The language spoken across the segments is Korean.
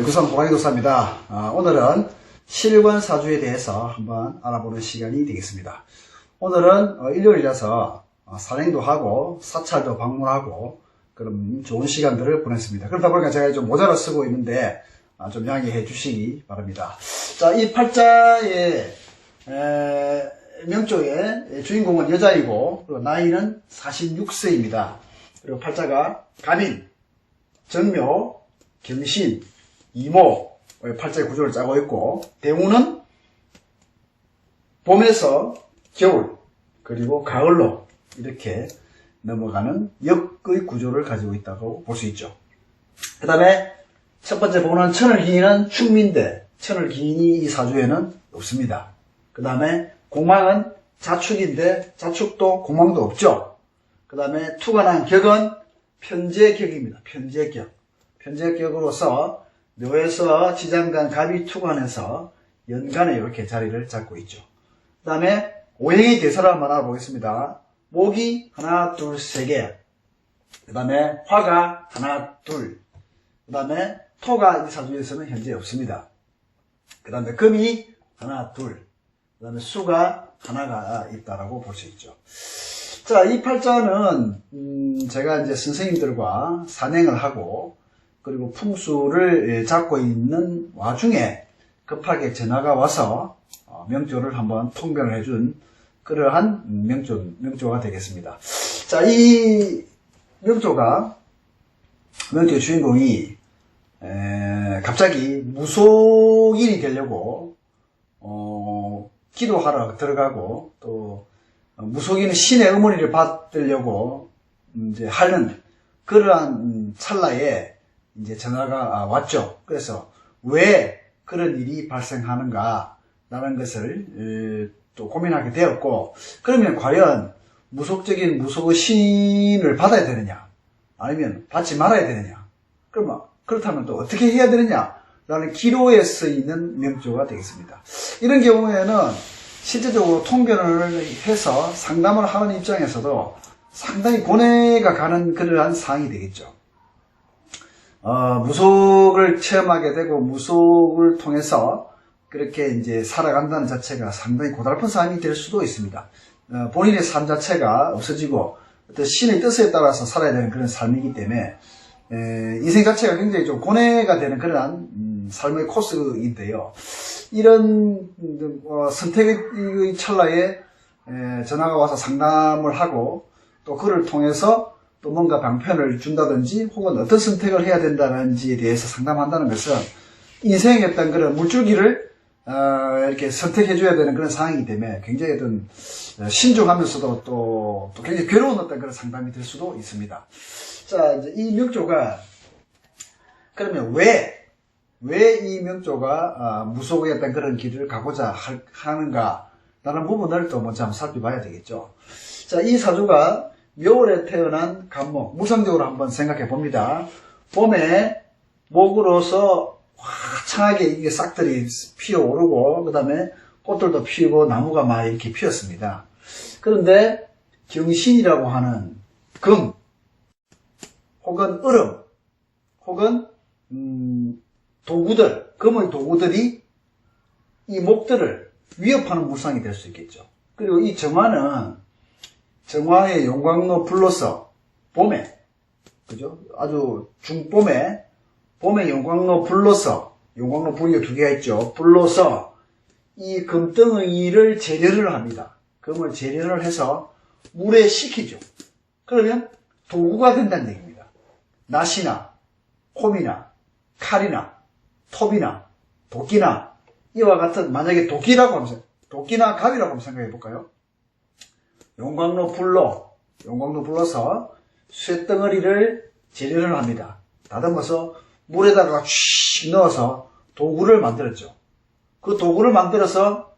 백구산 호랑이도사입니다. 아, 오늘은 실권사주에 대해서 한번 알아보는 시간이 되겠습니다. 오늘은 어, 일요일이라서 어, 산행도 하고 사찰도 방문하고 그런 좋은 시간들을 보냈습니다. 그러다 보니까 제가 좀 모자를 쓰고 있는데 아, 좀 양해해 주시기 바랍니다. 자, 이 팔자의 에, 명조의 주인공은 여자이고 그리고 나이는 46세입니다. 그리고 팔자가 갑인, 정묘, 경신, 이모 팔자의 구조를 짜고 있고 대우는 봄에서 겨울 그리고 가을로 이렇게 넘어가는 역의 구조를 가지고 있다고 볼 수 있죠. 그 다음에 첫 번째 보는 천을 기인은 충민대 천을 기인이 이 사주에는 없습니다. 그 다음에 공망은 자축인데 자축도 공망도 없죠. 그 다음에 투관한 격은 편제격입니다. 편제격. 편제격으로서 묘에서 지장간 갑이 투관해서 연간에 이렇게 자리를 잡고 있죠. 그 다음에 오행의 대사를 한번 알아보겠습니다. 목이 하나, 둘, 세 개. 그 다음에 화가 하나, 둘. 그 다음에 토가 이 사주에서는 현재 없습니다. 그 다음에 금이 하나, 둘. 그 다음에 수가 하나가 있다라고 볼 수 있죠. 자, 이 팔자는, 음, 제가 이제 선생님들과 산행을 하고, 그리고 풍수를 예, 잡고 있는 와중에 급하게 전화가 와서 어, 명조를 한번 통변을 해준 그러한 명조, 명조가 되겠습니다. 자, 이 명조가, 명조의 주인공이, 에, 갑자기 무속인이 되려고, 어, 기도하러 들어가고, 또, 어, 무속인은 신의 어머니를 받으려고, 이제 하는 그러한 음, 찰나에 이제 전화가 왔죠. 그래서 왜 그런 일이 발생하는가라는 것을 에, 또 고민하게 되었고, 그러면 과연 무속적인 무속의 신을 받아야 되느냐? 아니면 받지 말아야 되느냐? 그러면 그렇다면 또 어떻게 해야 되느냐? 라는 기로에 쓰이는 명조가 되겠습니다. 이런 경우에는 실제적으로 통변을 해서 상담을 하는 입장에서도 상당히 고뇌가 가는 그러한 상황이 되겠죠. 어, 무속을 체험하게 되고 무속을 통해서 그렇게 이제 살아간다는 자체가 상당히 고달픈 삶이 될 수도 있습니다. 어, 본인의 삶 자체가 없어지고 어떤 신의 뜻에 따라서 살아야 되는 그런 삶이기 때문에 에, 인생 자체가 굉장히 좀 고뇌가 되는 그러한 음, 삶의 코스인데요. 이런 음, 어, 선택의 찰나에 에, 전화가 와서 상담을 하고 또 그를 통해서 또 뭔가 방편을 준다든지 혹은 어떤 선택을 해야 된다는지에 대해서 상담한다는 것은 인생의 어떤 그런 물줄기를 어, 이렇게 선택해 줘야 되는 그런 상황이기 때문에 굉장히 어떤 어, 신중하면서도 또, 또 굉장히 괴로운 어떤 그런 상담이 될 수도 있습니다. 자, 이제 이 명조가 그러면 왜, 왜 이 명조가 아, 무속의 어떤 그런 길을 가고자 할- 하는가 라는 부분을 또 먼저 한번 살펴봐야 되겠죠. 자, 이 사주가 묘월에 태어난 간목, 무상적으로 한번 생각해 봅니다. 봄에 목으로서 화창하게 이게 싹들이 피어오르고, 그 다음에 꽃들도 피고 나무가 막 이렇게 피었습니다. 그런데 경신이라고 하는 금, 혹은 얼음, 혹은 음, 도구들, 금의 도구들이 이 목들을 위협하는 물상이 될 수 있겠죠. 그리고 이 정화는 정화의 용광로 불로서 봄에 그죠? 아주 중봄에 봄에 용광로 불로서 용광로 불이 두 개가 있죠. 불로서 이 금덩이를 재련을 합니다. 금을 재련을 해서 물에 식히죠. 그러면 도구가 된다는 얘기입니다. 낫이나 홈이나 칼이나 톱이나 도끼나 이와 같은 만약에 도끼라고 하면 도끼나 갑이라고 한번 생각해 볼까요? 용광로 불로 용광로 불러서 쇳덩어리를 재련을 합니다. 다듬어서 물에다가 슉 넣어서 도구를 만들었죠. 그 도구를 만들어서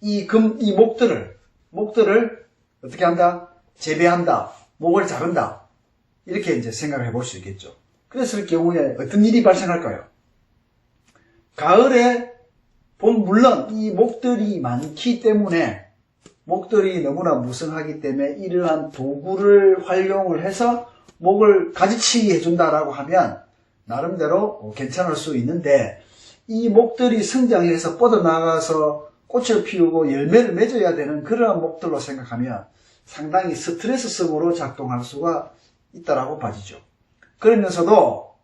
이 금, 이 목들을, 목들을 어떻게 한다? 재배한다. 목을 자른다. 이렇게 이제 생각을 해볼 수 있겠죠. 그랬을 경우에 어떤 일이 발생할까요? 가을에 봄, 물론 이 목들이 많기 때문에 목들이 너무나 무성하기 때문에 이러한 도구를 활용을 해서 목을 가지치게 해준다라고 하면 나름대로 괜찮을 수 있는데 이 목들이 성장해서 뻗어나가서 꽃을 피우고 열매를 맺어야 되는 그러한 목들로 생각하면 상당히 스트레스성으로 작동할 수가 있다라고 봐지죠. 그러면서도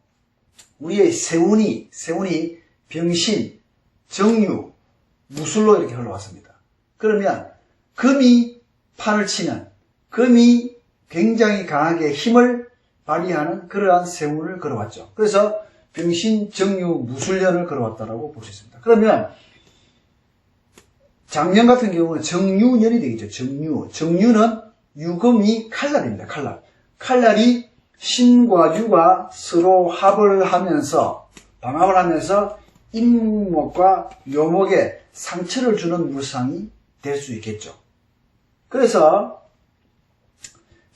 우리의 세운이, 세운이 병신, 정유, 무술로 이렇게 흘러왔습니다. 그러면 금이 판을 치는, 금이 굉장히 강하게 힘을 발휘하는 그러한 세운을 걸어왔죠. 그래서 병신, 정유, 무술년을 걸어왔다라고 볼 수 있습니다. 그러면 작년 같은 경우는 정유년이 되겠죠. 정유. 정유는 유금이 칼날입니다. 칼날. 칼날이 신과 유가 서로 합을 하면서 방합을 하면서 인목과 묘목에 상처를 주는 물상이 될 수 있겠죠. 그래서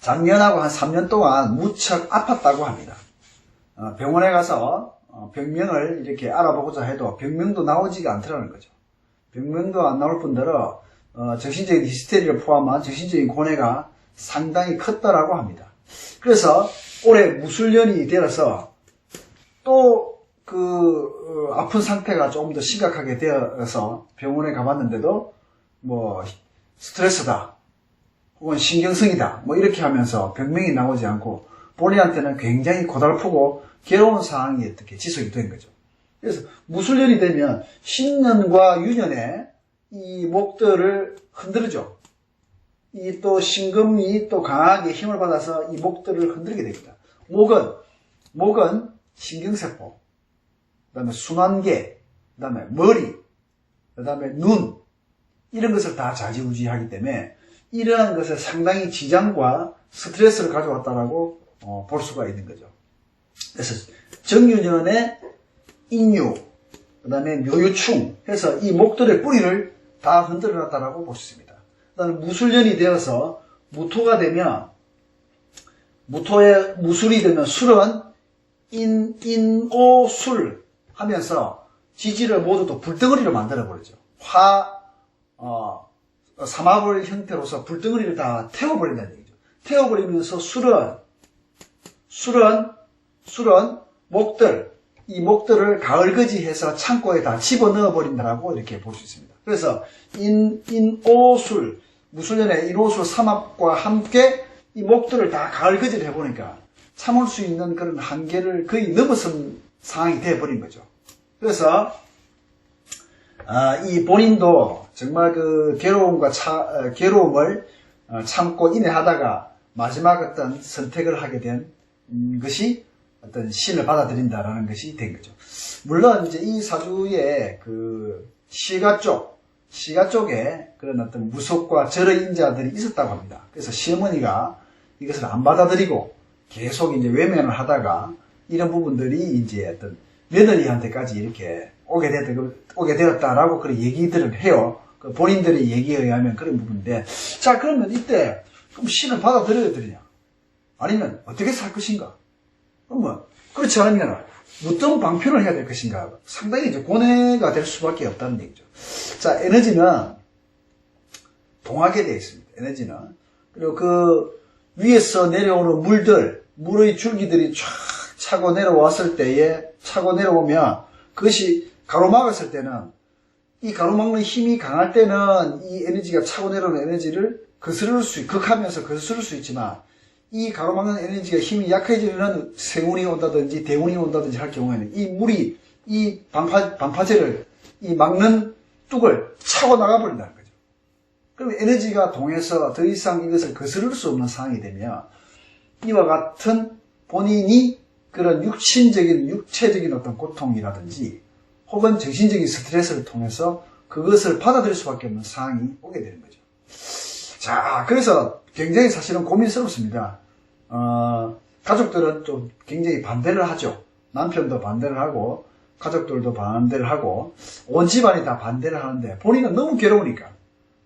작년하고 한 3년 동안 무척 아팠다고 합니다. 어, 병원에 가서 어, 병명을 이렇게 알아보고자 해도 병명도 나오지가 않더라는 거죠. 병명도 안 나올 뿐더러 어, 정신적인 히스테리를 포함한 정신적인 고뇌가 상당히 컸다라고 합니다. 그래서 올해 무술년이 되어서 또그 아픈 상태가 조금 더 심각하게 되어서 병원에 가봤는데도 뭐 스트레스다 혹은 신경성이다 뭐 이렇게 하면서 병명이 나오지 않고 본인한테는 굉장히 고달프고 괴로운 상황이 어떻게 지속이 된 거죠. 그래서 무술년이 되면 신년과 유년에 이 목들을 흔들죠. 이 또 신금이 또 강하게 힘을 받아서 이 목들을 흔들게 됩니다. 목은 목은 신경세포, 그다음에 순환계, 그다음에 머리, 그다음에 눈 이런 것을 다 좌지우지하기 때문에 이러한 것에 상당히 지장과 스트레스를 가져왔다라고 어, 볼 수가 있는 거죠. 그래서 정유년에 인유, 그 다음에 묘유충 해서 이 목들의 뿌리를 다 흔들어 놨다라고 볼 수 있습니다. 그 다음에 무술년이 되어서 무토가 되면 무토의 무술이 되면 술은 인, 인오 술 하면서 지지를 모두 또 불덩어리로 만들어 버리죠. 화, 어, 사마불 형태로서 불덩어리를 다 태워버린다는 얘기죠. 태워버리면서 술은, 술은, 술은 목들, 이 목들을 가을거지해서 창고에 다 집어넣어 버린다라고 이렇게 볼 수 있습니다. 그래서 인, 인오술, 무술년에 인오술 삼합과 함께 이 목들을 다 가을거지를 해보니까 참을 수 있는 그런 한계를 거의 넘어선 상황이 되어버린 거죠. 그래서 아, 이 본인도 정말 그 괴로움과 차, 어, 괴로움을 어, 참고 인내하다가 마지막 어떤 선택을 하게 된 음, 것이 어떤 신을 받아들인다라는 것이 된 거죠. 물론 이제 이 사주의 그 시가 쪽, 시가 쪽에 그런 어떤 무속과 절의 인자들이 있었다고 합니다. 그래서 시어머니가 이것을 안 받아들이고 계속 이제 외면을 하다가 이런 부분들이 이제 어떤 며느리한테까지 이렇게 오게 되었다, 오게 되었다라고 그런 얘기들을 해요. 그 본인들의 얘기에 의하면 그런 부분인데. 자, 그러면 이때, 그럼 신을 받아들여야 되느냐? 아니면 어떻게 살 것인가? 그러면, 그렇지 않으면 어떤 방편을 해야 될 것인가? 상당히 이제 고뇌가 될 수밖에 없다는 얘기죠. 자, 에너지는 동하게 되어 있습니다. 에너지는. 그리고 그 위에서 내려오는 물들, 물의 줄기들이 쫙 차고 내려왔을 때에 차고 내려오면 그것이 가로막았을 때는 이 가로막는 힘이 강할 때는 이 에너지가 차고 내려오는 에너지를 거스를 수, 극하면서 거스를 수 있지만 이 가로막는 에너지가 힘이 약해지는 세운이 온다든지 대운이 온다든지 할 경우에는 이 물이 이 방파, 방파제를 이 막는 뚝을 차고 나가버린다는 거죠. 그럼 에너지가 동해서 더 이상 이것을 거스를 수 없는 상황이 되면 이와 같은 본인이 그런 육신적인, 육체적인 어떤 고통이라든지 혹은 정신적인 스트레스를 통해서 그것을 받아들일 수밖에 없는 상황이 오게 되는 거죠. 자, 그래서 굉장히 사실은 고민스럽습니다. 어, 가족들은 좀 굉장히 반대를 하죠. 남편도 반대를 하고, 가족들도 반대를 하고, 온 집안이 다 반대를 하는데, 본인은 너무 괴로우니까,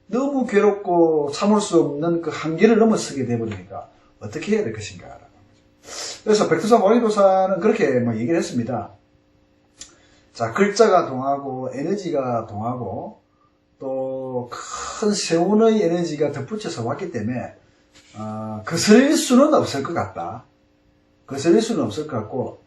너무 괴롭고 참을 수 없는 그 한계를 넘어서게 되버리니까, 어떻게 해야 될 것인가. 라는 거죠. 그래서 백두산 와리도사는 그렇게 뭐 얘기를 했습니다. 자, 글자가 동하고, 에너지가 동하고, 또 큰 세운의 에너지가 덧붙여서 왔기 때문에, 어, 거슬릴 수는 없을 것 같다. 거슬릴 수는 없을 것 같고,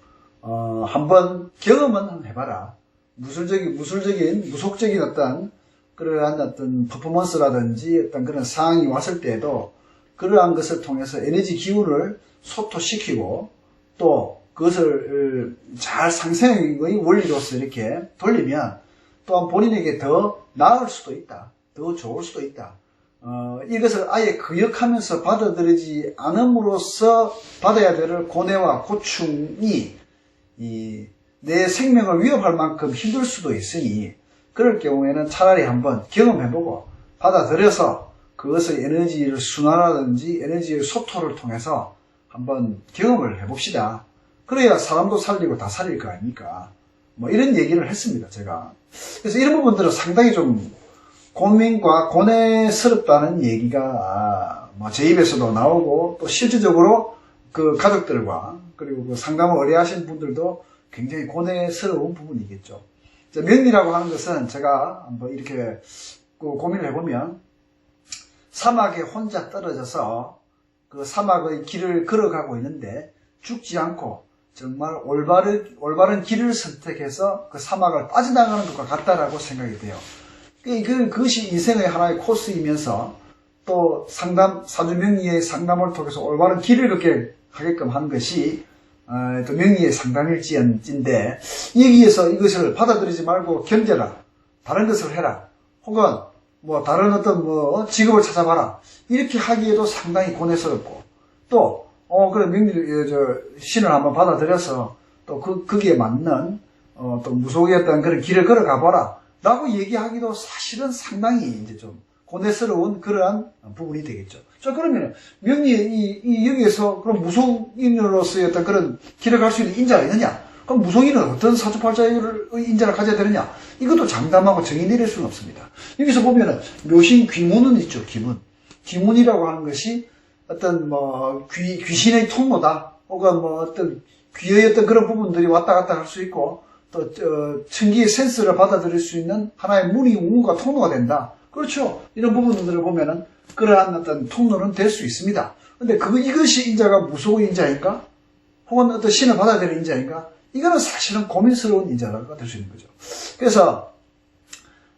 어, 한번 경험은 해봐라. 무술적인, 무술적인, 무속적인 어떤 그러한 어떤 퍼포먼스라든지 어떤 그런 상황이 왔을 때에도 그러한 것을 통해서 에너지 기운을 소토시키고 또 그것을 어, 잘 상생의 원리로서 이렇게 돌리면 또한 본인에게 더 나을 수도 있다. 더 좋을 수도 있다. 어, 이것을 아예 거역하면서 받아들이지 않음으로써 받아야 될 고뇌와 고충이 이, 내 생명을 위협할 만큼 힘들 수도 있으니 그럴 경우에는 차라리 한번 경험해보고 받아들여서 그것의 에너지를 순환하든지 에너지의 소토를 통해서 한번 경험을 해봅시다. 그래야 사람도 살리고 다 살릴 거 아닙니까? 뭐 이런 얘기를 했습니다, 제가. 그래서 이런 부분들은 상당히 좀 고민과 고뇌스럽다는 얘기가 뭐 제 입에서도 나오고 또 실질적으로 그 가족들과 그리고 그 상담을 의뢰하신 분들도 굉장히 고뇌스러운 부분이겠죠. 자, 명리라고 하는 것은 제가 한번 이렇게 그 고민을 해보면 사막에 혼자 떨어져서 그 사막의 길을 걸어가고 있는데 죽지 않고 정말 올바른, 올바른 길을 선택해서 그 사막을 빠져나가는 것과 같다라고 생각이 돼요. 그, 그- 그것이 인생의 하나의 코스이면서 또 상담, 사주명리의 상담을 통해서 올바른 길을 걷게 하게끔 하는 것이 어, 또 명리의 상담일지인데 여기에서 이것을 받아들이지 말고 견뎌라. 다른 것을 해라. 혹은 뭐 다른 어떤 뭐 직업을 찾아봐라. 이렇게 하기에도 상당히 고뇌스럽고 또 어, 그래, 명리, 어, 저, 신을 한번 받아들여서, 또 그, 거기에 맞는, 어, 또 어떤 그런 길을 걸어가 보라. 라고 얘기하기도 사실은 상당히 이제 좀 고뇌스러운 그러한 부분이 되겠죠. 자, 그러면, 명리, 이, 이, 여기에서, 그럼 무속인으로서의 어떤 그런 길을 갈 수 있는 인자가 있느냐? 그럼 무속인은 어떤 사주팔자의 인자를 가져야 되느냐? 이것도 장담하고 정의 내릴 수는 없습니다. 여기서 보면은, 묘신 귀문은 있죠, 귀문. 귀문이라고 하는 것이 어떤 뭐 귀, 귀신의 통로다 혹은 뭐 어떤 귀의 어떤 그런 부분들이 왔다 갔다 할 수 있고 또 어, 천기의 센스를 받아들일 수 있는 하나의 문이 문과 통로가 된다. 그렇죠? 이런 부분들을 보면은 그러한 어떤 통로는 될 수 있습니다. 근데 그 이것이 인자가 무속의 인자인가? 혹은 어떤 신을 받아들이는 인자인가? 이거는 사실은 고민스러운 인자가 될 수 있는 거죠. 그래서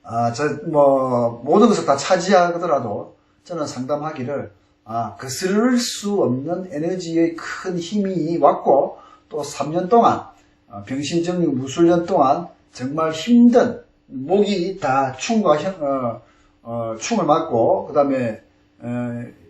아, 저, 뭐, 모든 것을 다 차지하더라도 저는 상담하기를, 아, 거스를 수 없는 에너지의 큰 힘이 왔고, 또 3년 동안, 어, 병신정리 무술년 동안 정말 힘든, 목이 다 충과, 형- 어, 어, 충을 맞고, 그 다음에,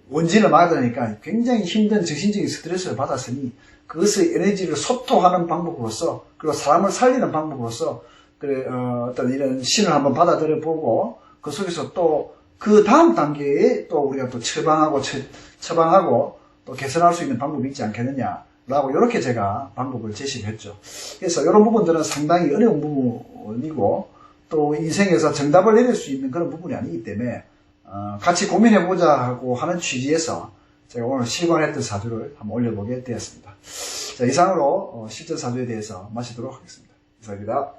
원진을 맞으니까 굉장히 힘든 정신적인 스트레스를 받았으니, 그것의 에너지를 소토하는 방법으로서, 그리고 사람을 살리는 방법으로서, 그래, 어, 떤 이런 신을 한번 받아들여 보고, 그 속에서 또, 그 다음 단계에 또 우리가 또 처방하고, 처, 처방하고, 또 개선할 수 있는 방법이 있지 않겠느냐. 라고, 이렇게 제가 방법을 제시를 했죠. 그래서 이런 부분들은 상당히 어려운 부분이고, 또 인생에서 정답을 내릴 수 있는 그런 부분이 아니기 때문에, 어, 같이 고민해보자 하고 하는 취지에서 제가 오늘 실관했던 사주를 한번 올려보게 되었습니다. 자, 이상으로 어, 실전 사주에 대해서 마치도록 하겠습니다. 이상입니다.